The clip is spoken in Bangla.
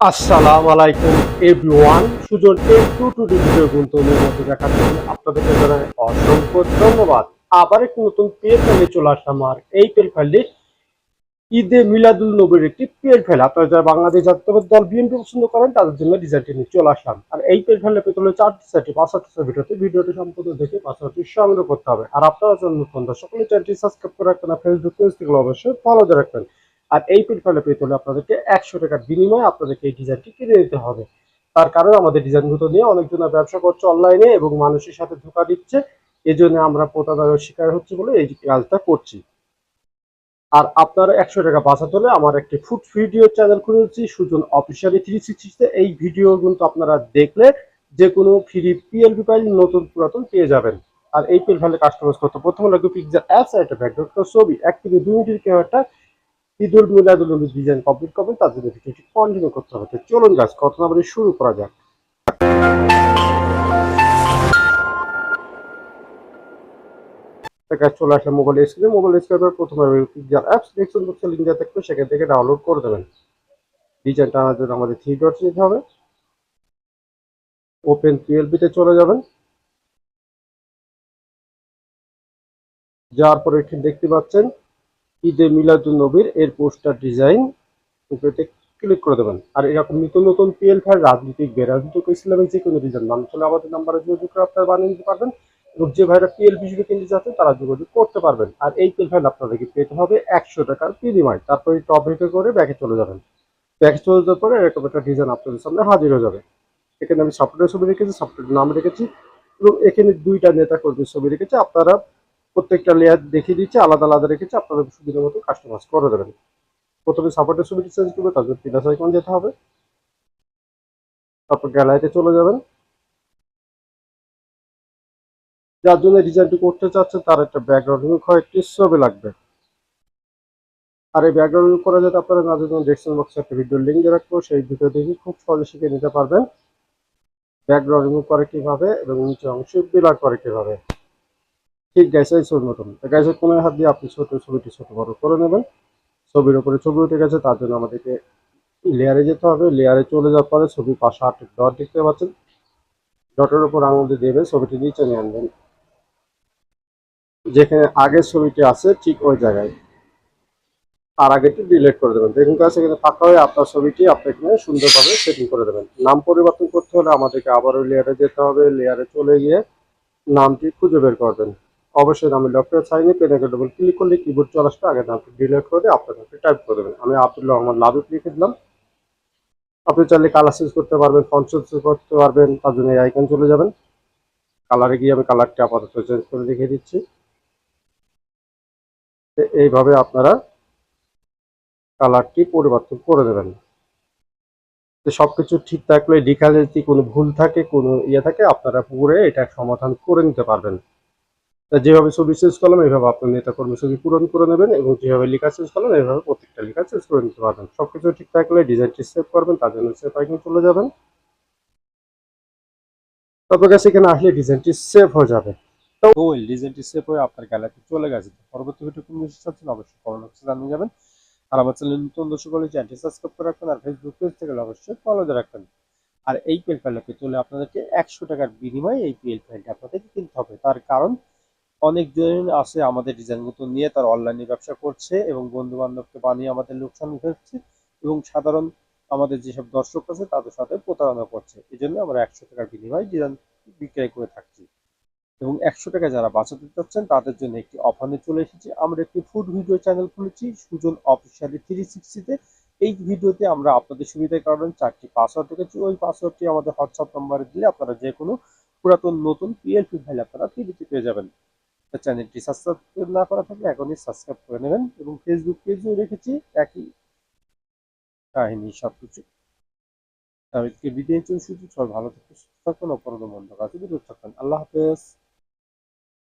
আসসালামু আলাইকুম everyone Sujan tech to to video গুন্তনের মতো দেখার জন্য আপনাদেরকে জানাই অসংখ্য ধন্যবাদ। আবার একটি নতুন পেল ফাইলে চলে আসলাম আর এই পেল ফাইলটি ঈদে মিলাদুল নবীর একটি পেল ফাইল আপনারা যারা বাংলাদেশ জাতীয়তাবাদ দল বিএনপি পছন্দ করেন, তাদের জন্য ডিজাইনটি নিয়ে চলে আসলাম। আর এই পেল ফাইলে পেতে হলে চারটি চারটি পাঁচটি ভিডিওতে ভিডিওটি সম্পূর্ণ দেখে পাঁচটি সংগ্রহ করতে হবে। আর আপনারা জন্য সকলে চ্যানেলটি সাবস্ক্রাইব করে রাখবেন ফেসবুক পেজ থেকে অবশ্যই ফলো রাখবেন। আর এই পেন ফাইলে পেতে হলে আপনাদেরকে একশো টাকার বিনিময়ে আপনাদেরকে এই ডিজাইনটি কিনে নিতে হবে। তার কারণ আমাদের ডিজাইনগুলো নিয়ে অনেকজন ব্যবসা করছে অনলাইনে এবং মানুষের সাথে ধোকা দিচ্ছে। এই জন্য আমরা প্রতারণার শিকার হচ্ছে বলে এই কাজটা করছি। আর আপনারা একশো টাকা বাঁচাতে হলে আমার একটি ফুড ভিডিও চ্যানেল খুলেছি, সুজন অফিসিয়ালি থ্রি সিক্সটিতে এই ভিডিও কিন্তু আপনারা দেখলে যে কোনো ফ্রি পিএলপি ফাইল নতুন পুরাতন পেয়ে যাবেন। আর এই পেল ফাইলে কাস্টমাইজ করতে প্রথমে লাগবে পিকচার অ্যাপস একটা ব্যাকগ্রাউন্ড ছবি। এক থেকে দুই মিনিটের কেউ একটা ঈদুল মিলাদুল ডিজাইন কমপ্লিট করবেন, তার ভিডিওটি কন্টিনিউ করতে হবে। চলুন গাছ কত বলে শুরু করা যাক। চলে আসলে মোবাইল স্ক্রিনে মোবাইল স্ক্রিনের প্রথমে পিকচার অ্যাপস ডিসক্রিপশন বক্সে লিঙ্ক দেওয়া থাকবে, সেখান থেকে ডাউনলোড করে দেবেন। ডিজাইনটা আনার জন্য আমাদের থ্রি ডটস নিতে হবে। ওপেন পিএলবিতে চলে যাবেন। যাওয়ার পরে দেখতে পাচ্ছেন ঈদে মিলাদুল নবীর এর পোস্টার ডিজাইন উপরেতে ক্লিক করে দেবেন। আর এরকম নতুন নতুন পিএল ফাইল রাজনৈতিক বেরাজনৈতিক ইসলামিক যে কোনো ডিজাইন নাম হলে আমাদের নাম্বারে যোগাযোগ করে আপনারা বানিয়ে নিতে পারবেন এবং যে ভাইরা পিএল হিসেবে কিনতে যাচ্ছেন তারা যোগাযোগ করতে পারবেন। আর এই পিএল ফাইল আপনাদেরকে পেতে হবে একশো টাকার বিনিময়। তারপরে টপ রেটে করে ব্যাগে চলে যাবেন। ব্যাগে চলে যাওয়ার পরে এরকম একটা ডিজাইন আপনাদের সামনে হাজির হয়ে যাবে। এখানে আমি সফটওয়্যার ছবি রেখেছি সফটওয়্যার নাম রেখেছি এবং এখানে দুইটা নেতা কর্মীর ছবি রেখেছি। আপনারা প্রত্যেকটা লেয়ার দেখিয়ে দিচ্ছে, আলাদা আলাদা রেখেছে, আপনাদের সুবিধা মতো কাস্টমাইজ করে দেবেন। প্রথমে সাপোর্টের ছবিটি চেঞ্জ করবে, তারপর প্লাস আইকন যেতে হবে। তারপর গ্যালারিতে চলে যাবেন। যার জন্য ডিজাইনটি করতে চাচ্ছেন, তার একটা ব্যাকগ্রাউন্ড কয়েকটি ছবি লাগবে। আর এই ব্যাকগ্রাউন্ড করা যাতে আপনারা না যদি ডেসক্রিপশন বক্সে একটা ভিডিও লিঙ্ক দিয়ে রাখব, সেই ভিডিও দেখে খুব সহজে শিখে নিতে পারবেন। ব্যাকগ্রাউন্ড রিমুভ করে কীভাবে এবং নিচে অংশ বিলার করে কীভাবে। ঠিক গাইছে এই ছবির মতন। গাইছে কোনের হাত দিয়ে আপনি ছোট, ছবিটি ছোট বড় করে নেবেন। ছবির উপরে ছবি উঠে গেছে, তার জন্য আমাদেরকে লেয়ারে যেতে হবে। লেয়ারে চলে যাওয়ার পরে ছবি পাশে আট ডট দেখতে পাচ্ছেন। ডটের উপর আঙুল দিয়ে দেবে ছবিটি নিচে নিয়ে আনবেন। যেখানে আগের ছবিটি আছে, ঠিক ওই জায়গায়। আর আগেটি ডিলিট করে দেবেন। দেখুন কাছে এখানে ফাঁকা হয়ে আপনার ছবিটি আপনি এখানে সুন্দরভাবে সেটিং করে দেবেন। নাম পরিবর্তন করতে হলে আমাদেরকে আবারও লেয়ারে যেতে হবে। লেয়ারে চলে গিয়ে নামটি খুঁজে বের করবেন অবশ্যই আমি ডক্টর সাইনে পেনাকে ডবল ক্লিক করলে কিবোর্ড চলে আসবে, আগে নামটি ডিলিট করে আপনার নামটি টাইপ করে দেবেন। আমি আব্দুল্লাহ রহমান লাবিব লিখে দিলাম। আপনি চাইলে কালার চেঞ্জ করতে পারবেন ফন্ট চেঞ্জ করতে পারবেন, তার জন্য এই আইকন চলে যাবেন। কালারে গিয়ে আমি কালারটি আপাতত চেঞ্জ করে দেখিয়ে দিচ্ছি। এইভাবে আপনারা কালারটি পরিবর্তন করে দেবেন। তো সবকিছু ঠিক থাকলে যদি কোনো ভুল থাকে, কোনো ইয়ে থাকে, আপনারা পুরে এটা সমাধান করে নিতে পারবেন। যেভাবে ছবি চেঞ্জ করলাম, এইভাবে আপনার নেতা কর্মী ছবি পূরণ করে নেবেন এবং যেভাবে লেখা চেঞ্জ করলাম, এইভাবে প্রত্যেকটা লেখা চেঞ্জ করে নিতে পারবেন। সবকিছু ঠিক থাকলে ডিজাইনটি সেভ করবেন, তার জন্য সেভ আইকন চলে যাবেন। তারপর কাছে এখানে আসলে ডিজাইনটি সেভ হয়ে যাবে। তো ওই ডিজাইনটি সেভ হয়ে আপনার গ্যালারিতে চলে গেছে। পরবর্তী ভিডিও কোন বিষয় চাচ্ছেন অবশ্যই কমেন্ট বক্সে জানিয়ে যাবেন। আর আমার চ্যানেল নতুন দর্শক হলে চ্যানেলটি সাবস্ক্রাইব করে রাখবেন, আর ফেসবুক পেজ থেকে অবশ্যই ফলো দিয়ে রাখবেন। আর এই পেল ফাইলটা পেতে আপনাদেরকে একশো টাকার বিনিময়ে এই পেল ফাইলটা আপনাদেরকে কিনতে হবে। তার কারণ অনেকজন আছে আমাদের ডিজাইনগুলো নিয়ে, তার অনলাইনে ব্যবসা করছে এবং বন্ধু বান্ধবকে বানিয়ে আমাদের লোকসান হচ্ছে এবং সাধারণ আমাদের যেসব দর্শক আছে, তাদের সাথে প্রতারণা করছে। এই জন্য আমরা একশো টাকার বিনিময়ে ডিজাইন বিক্রয় করে থাকছি। এবং একশো টাকা যারা বাঁচাতে চাচ্ছেন, তাদের জন্য একটি অফারে চলে এসেছে। আমরা একটি ফুড ভিডিও চ্যানেল খুলেছি, সুজন অফিসিয়ালি থ্রি সিক্সটিতে এই ভিডিওতে আমরা আপনাদের সুবিধার কারণে চারটি পাসওয়ার্ড রেখেছি। ওই পাসওয়ার্ডটি আমাদের হোয়াটসঅ্যাপ নাম্বারে দিলে আপনারা যে কোনো পুরাতন, নতুন পিএলপি ফাইল আপনারা ফ্রিতে পেয়ে যাবেন। চ্যানেলটি সাবস্ক্রাইব না করা থাকলে এখনই সাবস্ক্রাইব করে নেবেন এবং ফেসবুক পেজও রেখেছি একই কাহিনী সব কিছু আজকে বিদায় চলছি সবাই ভালো থাকুন সুস্থ থাকুন অপরাধ বিরত থাকুন আল্লাহ হাফেজ।